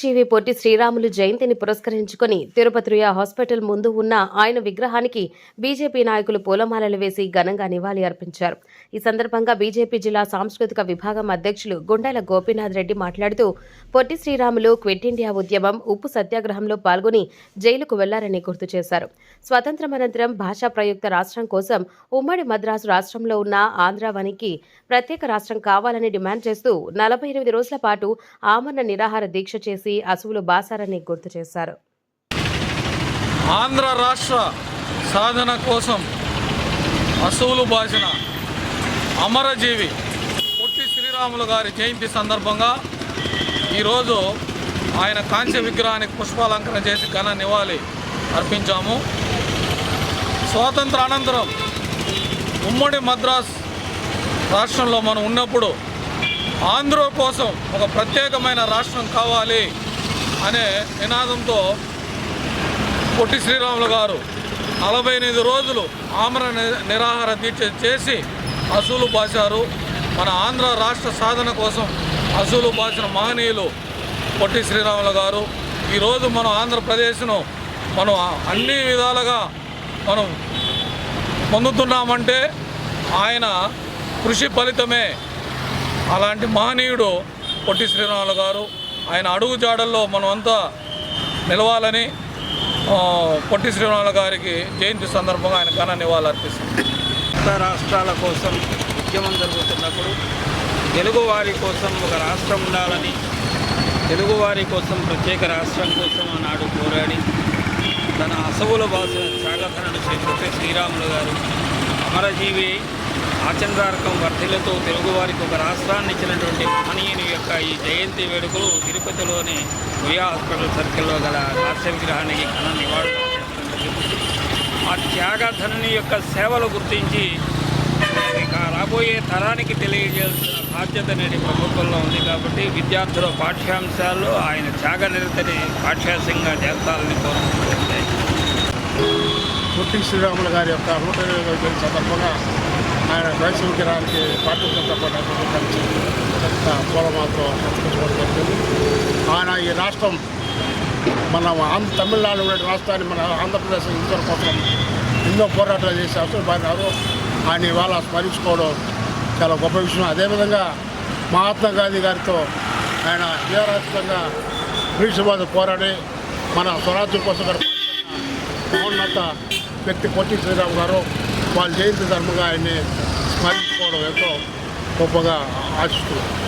అమరజీవి పొట్టి శ్రీరాములు జయంతిని పురస్కరించుకొని తిరుపతి హాస్పిటల్ ముందు ఉన్న ఆయన విగ్రహానికి బీజేపీ నాయకులు పూలమాలలు వేసి ఘనంగా నివాళి అర్పించారు. ఈ సందర్భంగా బీజేపీ జిల్లా సాంస్కృతిక విభాగం అధ్యక్షులు గుండెల గోపీనాథ్ రెడ్డి మాట్లాడుతూ పొట్టి శ్రీరాములు క్విట్ ఇండియా ఉద్యమం ఉప్పు సత్యాగ్రహంలో పాల్గొని జైలుకు వెళ్ళారని గుర్తు చేశారు. స్వతంత్రం అనంతరం భాషా ప్రయుక్త రాష్ట్రం కోసం ఉమ్మడి మద్రాసు రాష్ట్రంలో ఉన్న ఆంధ్రావనికి ప్రత్యేక రాష్ట్రం కావాలని డిమాండ్ చేస్తూ నలభై ఎనిమిది రోజుల పాటు ఆమరణ నిరాహార దీక్ష చేసి అసువులు బాసారని గుర్తు చేశారు. ఆంధ్ర రాష్ట్ర సాధన కోసం అసువులు బాసిన అమరజీవి పొట్టి శ్రీరాములు గారి జయంతి సందర్భంగా ఈరోజు ఆయన కాంస్య విగ్రహానికి పుష్పాలంకరణ చేసి ఘన నివాళి అర్పించాము. స్వాతంత్ర అనంతరం ఉమ్మడి మద్రాస్ రాష్ట్రంలో మనం ఉన్నప్పుడు ఆంధ్ర కోసం ఒక ప్రత్యేకమైన రాష్ట్రం కావాలి అనే నినాదంతో పొట్టి శ్రీరాములు గారు నలభై ఎనిమిది రోజులు ఆమర నిరాహార దీక్ష చేసి అసూలు బాశారు. మన ఆంధ్ర రాష్ట్ర సాధన కోసం అసూలు బాసిన మహనీయులు పొట్టి శ్రీరాములు గారు. ఈరోజు మనం ఆంధ్రప్రదేశ్ను మనం అన్ని విధాలుగా మనం పొందుతున్నామంటే ఆయన కృషి ఫలితమే అలాంటి మహనీయుడు పొట్టి శ్రీరాములు గారు. ఆయన అడుగు జాడల్లో మనమంతా నిలవాలని పొట్టి శ్రీరాములు గారికి జయంతి సందర్భంగా ఆయన ఘన నివాళులర్పిస్తుంది రాష్ట్రాల కోసం ఉద్యమం జరుగుతున్నప్పుడు తెలుగువారి కోసం ఒక రాష్ట్రం ఉండాలని తెలుగువారి కోసం ప్రత్యేక రాష్ట్రం కోసం ఆనాడు పోరాడి తన అసవుల భాష త్యాగతనను చేపట్టే శ్రీరాములు గారు అమరజీవి ఆచంద్రారకం వర్ధిలతో తెలుగువారికి ఒక రాష్ట్రాన్ని ఇచ్చినటువంటి మహనీయుని యొక్క ఈ జయంతి వేడుకలు తిరుపతిలోని రుయా హాస్పిటల్ సర్కిల్లో గల రాష్ట్ర విగ్రహానికి ఘన నివాళులు ఆ త్యాగధనుని యొక్క సేవలు గుర్తించి రాబోయే తరానికి తెలియజేయాల్సిన బాధ్యత నేటి ప్రభుత్వంలో ఉంది కాబట్టి విద్యార్థుల పాఠ్యాంశాల్లో ఆయన త్యాగ నిరతని పాఠ్యాంశంగా చేస్తారని కోరుకుంటుంది పొట్టి శ్రీరాములు గారి యొక్క నూట ఇరవై సందర్భంగా ఆయన రైతు విగ్రహానికి భారతీయ జనతా పార్టీ కలిసి పెద్ద పూలమాలతో జరిగింది. ఆయన ఈ రాష్ట్రం మన ఆంధ్ర తమిళనాడు ఉండే రాష్ట్రాన్ని మన ఆంధ్రప్రదేశ్ ఇంటర్ కోసం ఎన్నో పోరాటాలు చేసి అవసరం బారినారు ఆయన ఇవాళ స్మరించుకోవడం చాలా గొప్ప విషయం. అదేవిధంగా మహాత్మా గాంధీ గారితో ఆయన వీరాస్తంగా బ్రిటిష్ బాధ పోరాడి మన స్వరాజ్యం కోసం గారు మహోన్నత వ్యక్తి పొట్టి శ్రీరామ్ గారు వాళ్ళ జయంతి ధర్మంగా ఆయన్ని స్మరించుకోవడం ఎంతో గొప్పగా ఆశిస్తున్నాం